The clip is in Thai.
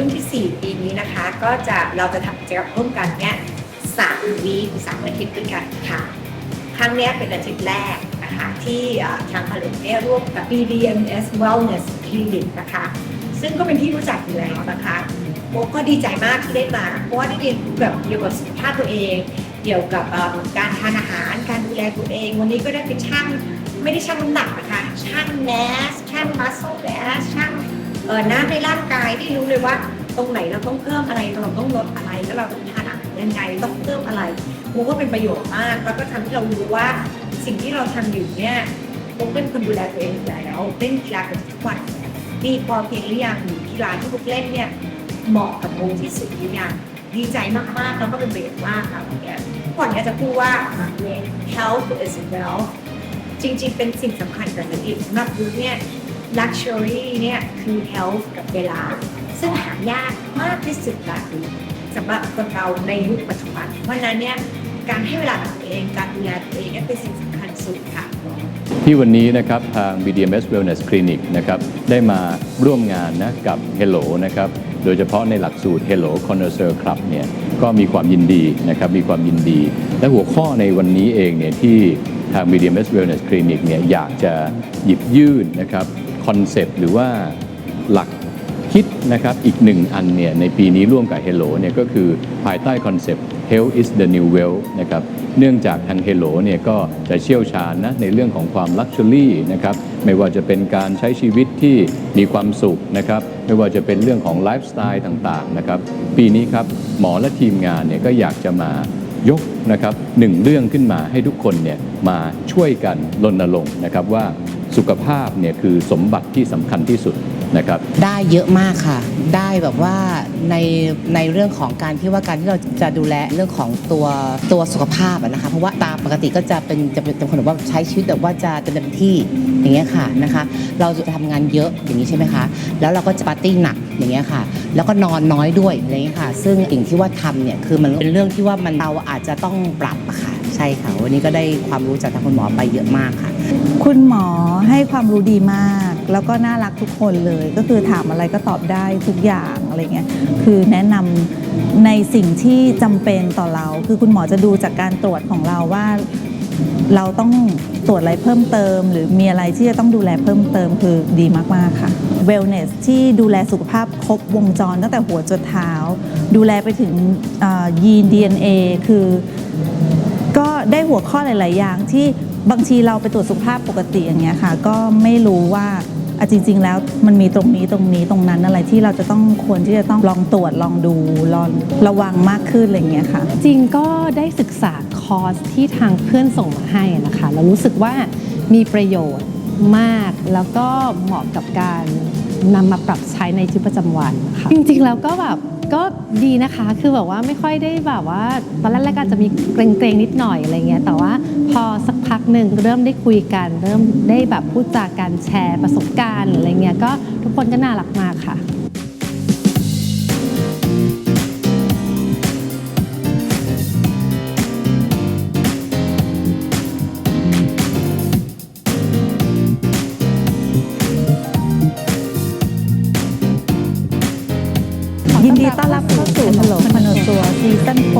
ุ่นที่ 4 ปีนี้นะคะ ก็จะเราจะทำกิจกรรมร่วมกันเนี่ยสามวีคสามอาทิตย์ด้วยกันค่ะ ครั้งนี้เป็นอาทิตย์แรกนะคะที่เอ่อทางผลิตเนี่ยร่วมกับ BDMS Wellness Clinic นะคะ ซึ่งก็เป็นที่รู้จักอยู่แล้วนะคะโมก็ดีใจมากที่ได้มาเพราะว่าได้เรียนรู้แบบเกี่ยวกับสุขภาพตัวเอง เกี่ยวกับการทานอาหาร การดูแลตัวเอง วันนี้ก็ได้ไปชั่งไม่ได้ชั่งน้ำหนักนะคะชั่งแมสชั่งมัสเซลแมสชั่ง น้ำในร่างกายได้รู้เลยว่า ตรงไหนเราต้องเพิ่มอะไรเราต้องลดอะไรแล้วเราต้องทานอาหารยังไงต้องเพิ่มอะไรโมก็เป็นประโยชน์มากแล้วก็ทำให้เรารู้ว่าสิ่งที่เราทำอยู่เนี่ยโมเป็นคนดูแลตัวเองอยู่แล้วเล่นกีฬากันทุกวันมีพอเพียงหรือยังหรือกีฬาที่พวกเล่นเนี่ยเหมาะกับโมที่สุดหรือยังดีใจมากๆแล้วก็เป็นประโยชน์มากค่ะวันเนี้ยก่อนเนี้ยจะพูดว่า health is wealth จริงๆ เป็นสิ่งสำคัญกับนักเรียนสำหรับยูเนี่ย luxury เนี่ยคือ health กับเวลา ซึ่งหายากมากที่สุดละสำหรับคนเราในยุคปัจจุบัน เพราะนั้นเนี่ยการให้เวลากับตัวเอง การดูแลตัวเองนี่ยเป็นสิ่งสำคัญสุดค่ะที่วันนี้นะครับทาง BDMS Wellness Clinic นะครับได้มาร่วมงานนะกับ Hello นะครับโดยเฉพาะในหลักสูตร Hello Connoisseur Club เนี่ยก็มีความยินดีนะครับมีความยินดี และหัวข้อในวันนี้เองเนี่ยที่ทาง BDMS Wellness Clinic เนี่ยอยากจะหยิบยื่นนะครับ คอนเซปต์หรือว่าหลักคิดนะครับอีกหนึ่งอันเนี่ยในปีนี้ร่วมกับ Hello เนี่ยก็คือภายใต้คอนเซปต์ Health is the new wealth นะครับเนื่องจากทาง Hello เนี่ยก็จะเชี่ยวชาญนะในเรื่องของความ Luxury นะครับไม่ว่าจะเป็นการใช้ชีวิตที่มีความสุขนะครับไม่ว่าจะเป็นเรื่องของไลฟ์สไตล์ต่างๆนะครับปีนี้ครับหมอและทีมงานเนี่ยก็อยากจะมายกนะครับหนึ่งเรื่องขึ้นมาให้ทุกคนเนี่ยมาช่วยกันรณรงค์นะครับว่า สุขภาพเนี่ยคือสมบัติที่สำคัญที่สุดนะครับ ได้เยอะมากค่ะ ได้แบบว่าในในเรื่องของการที่ว่าการที่เราจะดูแลเรื่องของตัวตัวสุขภาพอะนะคะ เพราะว่าตามปกติก็จะเป็นจะเป็นคนแบบว่าใช้ชีวิตแบบว่าจะเต็มที่อย่างเงี้ยค่ะนะคะ เราจะทำงานเยอะอย่างนี้ใช่ไหมคะ แล้วเราก็จะปาร์ตี้หนักอย่างเงี้ยค่ะ แล้วก็นอนน้อยด้วยอะไรเงี้ยค่ะ ซึ่งสิ่งที่ว่าทำเนี่ยคือมันเป็นเรื่องที่ว่ามันเราอาจจะต้องปรับอะค่ะ ใช่ค่ะ วันนี้ก็ได้ความรู้จากทางคุณหมอไปเยอะมากค่ะ คุณหมอให้ความรู้ดีมาก แล้วก็น่ารักทุกคนเลย ก็คือถามอะไรก็ตอบได้ทุกอย่างอะไรเงี้ยคือแนะนำในสิ่งที่จำเป็นต่อเรา คือคุณหมอจะดูจากการตรวจของเราว่าเราต้องตรวจอะไรเพิ่มเติม หรือมีอะไรที่จะต้องดูแลเพิ่มเติมคือดีมาก ๆ ค่ะ Wellness ที่ดูแลสุขภาพครบวงจรตั้งแต่หัวจนเท้า ดูแลไปถึงเอ่อยีน DNA คือ ได้หัวข้อหลาย ๆ อย่างที่บางทีเราไปตรวจสุขภาพปกติอย่างเงี้ยค่ะ ก็ไม่รู้ว่าอะจริง ๆ แล้วมันมีตรงนี้ตรงนี้ตรงนั้นอะไรที่เราจะต้องควรที่จะต้องลองตรวจลองดูลองระวังมากขึ้นอะไรเงี้ยค่ะ จริงก็ได้ศึกษาคอร์สที่ทางเพื่อนส่งมาให้นะคะ เรารู้สึกว่ามีประโยชน์มากแล้วก็เหมาะกับการ นำมาปรับใช้ในชีวิตประจำวันค่ะจริงๆแล้วก็แบบก็ดีนะคะคือแบบว่าไม่ค่อยได้แบบว่าตอนแรกๆก็อาจจะมีเกรงๆนิดหน่อยอะไรเงี้ยแต่ว่าพอสักพักหนึ่งเริ่มได้คุยกัน เริ่มได้แบบพูดจากการแชร์ประสบการณ์อะไรเงี้ยก็ทุกคนก็น่ารักมากค่ะ สู่ถล่มพนสัวซีซั่นโฟ